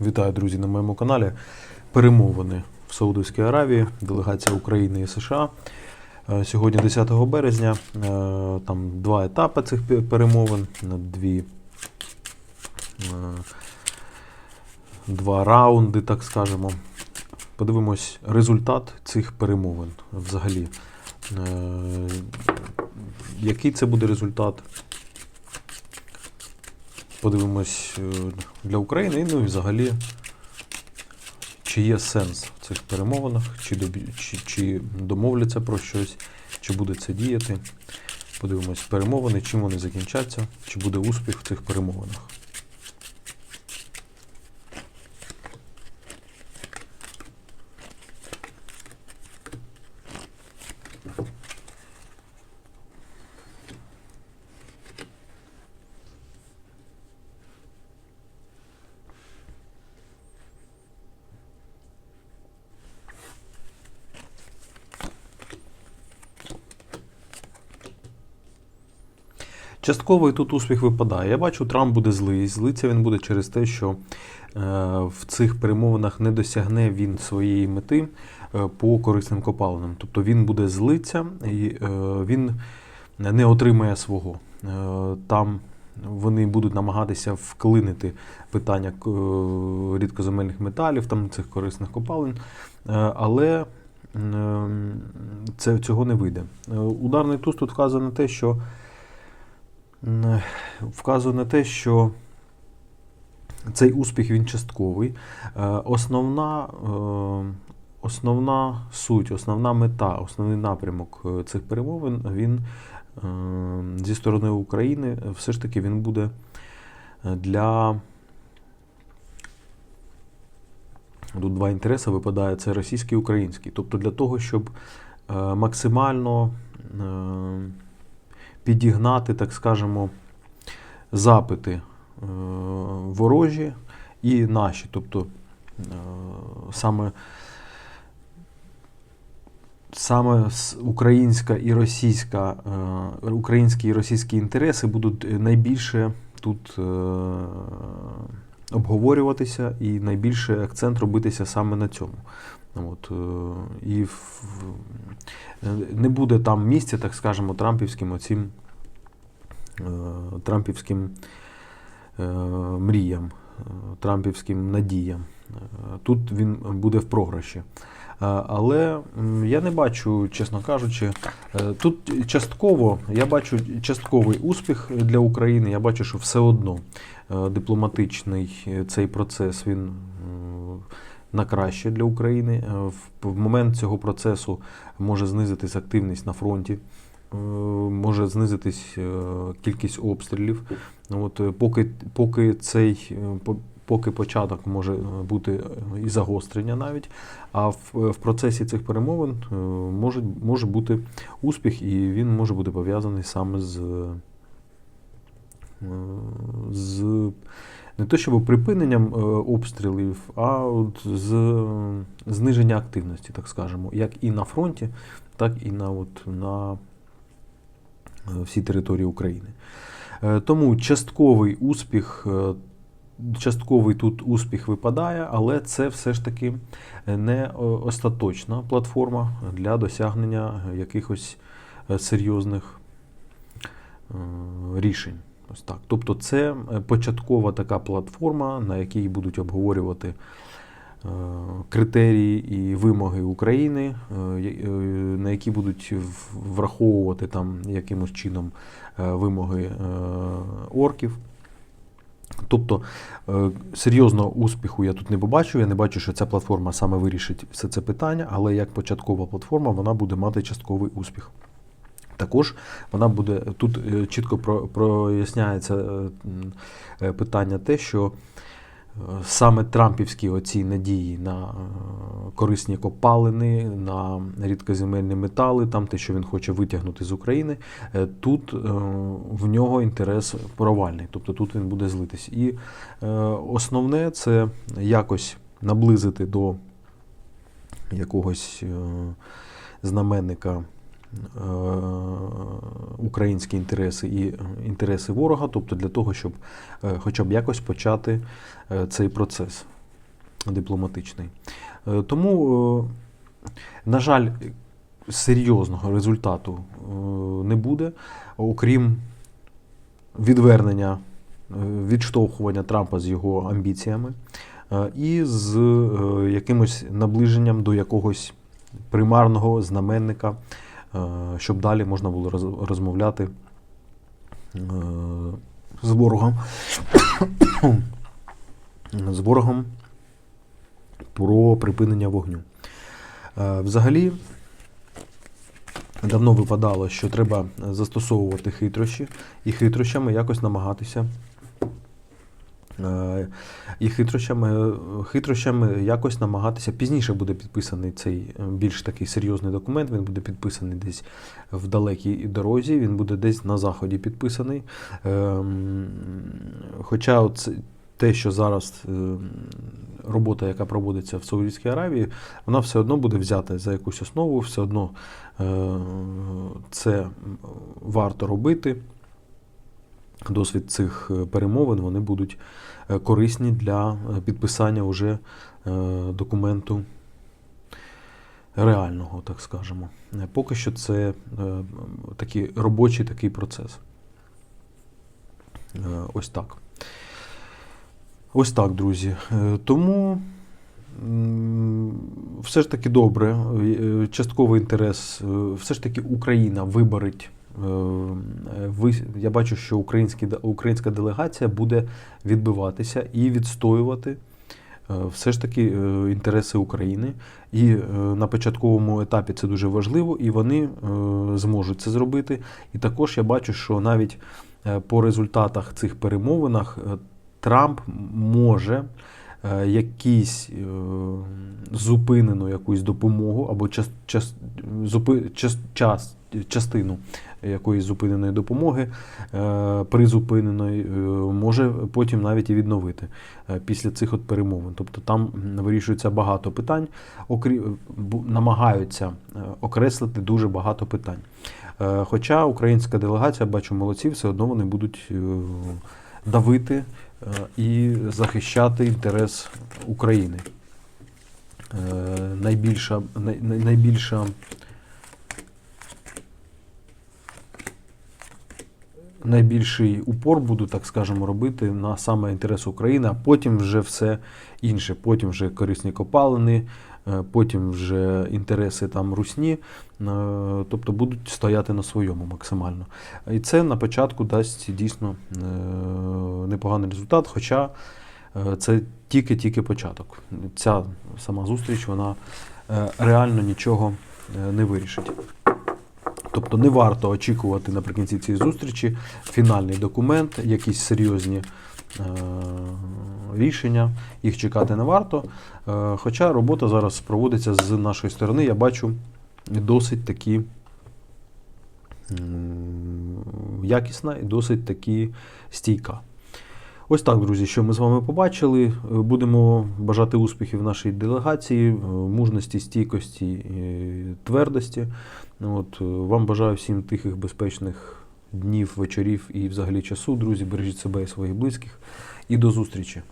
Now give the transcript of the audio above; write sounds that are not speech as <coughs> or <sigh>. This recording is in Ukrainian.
Вітаю, друзі, на моєму каналі. Перемовини в Саудовській Аравії, делегація України і США. Е, Сьогодні 10 березня. Е, Там два етапи цих перемовин, дві, е, два раунди, так скажемо. Подивимось результат цих перемовин взагалі. Який це буде результат? Подивимось е, для України, ну і взагалі, чи є сенс в цих перемовинах, чи, чи, чи домовляться про щось, чи буде це діяти. Подивимось перемовини, чим вони закінчаться, чи буде успіх в цих перемовинах. Частковий тут успіх випадає. Я бачу, Трамп буде злий. Злиться він буде через те, що е, в цих перемовинах не досягне він своєї мети е, по корисним копалинам. Тобто він буде злиться і е, він не отримає свого. Там вони будуть намагатися вклинити питання рідкоземельних металів, там цих корисних копалин, але це, цього не вийде. Ударний туз тут вказує на те, що вказує на те, що цей успіх він частковий. Е, Основна, е, основна суть, основна мета, основний напрямок е, цих перемовин він е, зі сторони України все ж таки він буде е, для. Тут два інтереси випадає: це російський і український. Тобто для того, щоб е, максимально е, підігнати, так скажемо, запити е, ворожі і наші. Тобто е, саме, саме українська і російська, е, українські і російські інтереси будуть найбільше тут обговорюватися і найбільше акцент робитися саме на цьому. От, е, і не буде там місця, так скажемо, трампівським оцім е, трампівським е, мріям, трампівським надіям. Тут він буде в програші. Е, Але я не бачу, чесно кажучи, е, тут частково я бачу частковий успіх для України. Я бачу, що все одно е, дипломатичний цей процес він на краще для України. В, момент цього процесу може знизитись активність на фронті, може знизитись кількість обстрілів. От, поки, поки цей поки початок може е, бути е, і загострення навіть, а в, е, в процесі цих перемовин може, може бути успіх, і він може бути пов'язаний саме з, з не те, щоб припиненням обстрілів, а от з зниження активності, так скажемо, як і на фронті, так і на, от, на всій території України. Тому частковий успіх, частковий тут успіх випадає, але це все ж таки не е, остаточна платформа для досягнення якихось е, серйозних е, рішень. Ось так. Тобто це початкова така платформа, на якій будуть обговорювати критерії і вимоги України, на які будуть враховувати там якимось чином вимоги орків. Тобто е, серйозного успіху я тут не побачу. Я не бачу, що ця платформа саме вирішить все це питання, але як початкова платформа вона буде мати частковий успіх. Також вона буде тут е, чітко про- проясняється е, питання те, що саме трампівські оці надії на е, корисні копалини, на рідкоземельні метали, там те, що він хоче витягнути з України, е, тут е, в нього інтерес провальний, тобто тут він буде злитись. І основне це якось наблизити до якогось знаменника українські інтереси і е, інтереси ворога, тобто для того, щоб е, хоча б якось почати е, цей процес. дипломатичний. Е, Тому, е, на жаль, серйозного результату е, не буде, окрім відвернення, е, відштовхування Трампа з його амбіціями е, і з е, якимось наближенням до якогось примарного знаменника, е, щоб далі можна було розмовляти е, з ворогом. <coughs> з ворогом про припинення вогню. Е, Взагалі, давно випадало, що треба застосовувати хитрощі і хитрощами якось намагатися. Е, І хитрощами, хитрощами якось намагатися. Пізніше буде підписаний цей е, більш такий серйозний документ. Він буде підписаний десь в далекій дорозі, він буде десь на заході підписаний. Ем, Хоча от те, що зараз е, робота, яка проводиться в Саудівській Аравії, вона все одно буде взята за якусь основу, все одно е, це варто робити. Досвід цих е, перемовин вони будуть е, корисні для е, підписання уже документу реального, так скажемо. Поки що це такий робочий такий процес. Ось так. Ось так, друзі. Тому все ж таки добре. Частковий інтерес, все ж таки Україна виборить. Е, ви- Я бачу, що українська делегація буде відбиватися і відстоювати е, все ж таки е, інтереси України. І на початковому етапі це дуже важливо, і вони зможуть це зробити. І також я бачу, що навіть по результатах цих перемовинах Трамп може якісь е, зупинену якусь допомогу або час, час, зупи, час, час, частину якоїсь зупиненої допомоги е, призупиненої е, може потім навіть і відновити е, після цих от перемовин. Тобто там вирішується багато питань, окрі, намагаються е, окреслити дуже багато питань. Е, Хоча українська делегація, бачу, молодці, все одно вони будуть е, давити е, і захищати інтерес України. Е, Найбільша, най, най- найбільша найбільший упор буду, так скажемо, робити на саме інтерес України, а потім вже все інше. Потім вже корисні копалини, е, потім вже інтереси там русні, е, тобто будуть стояти на своєму максимально. І це на початку дасть дійсно е, непоганий результат, хоча е, це тільки-тільки початок. Ця сама зустріч, вона е, реально нічого е, не вирішить. Тобто не варто очікувати наприкінці цієї зустрічі фінальний документ, якісь серйозні е, рішення, їх чекати не варто. Е, хоча робота зараз проводиться з нашої сторони, я бачу досить таки якісна і досить таки стійка. Ось так, друзі, що ми з вами побачили. Е, Будемо бажати успіхів нашій делегації, е, мужності, стійкості твердості. От, вам бажаю всім тихих, безпечних днів, вечорів і взагалі часу. Друзі, бережіть себе і своїх близьких. І до зустрічі!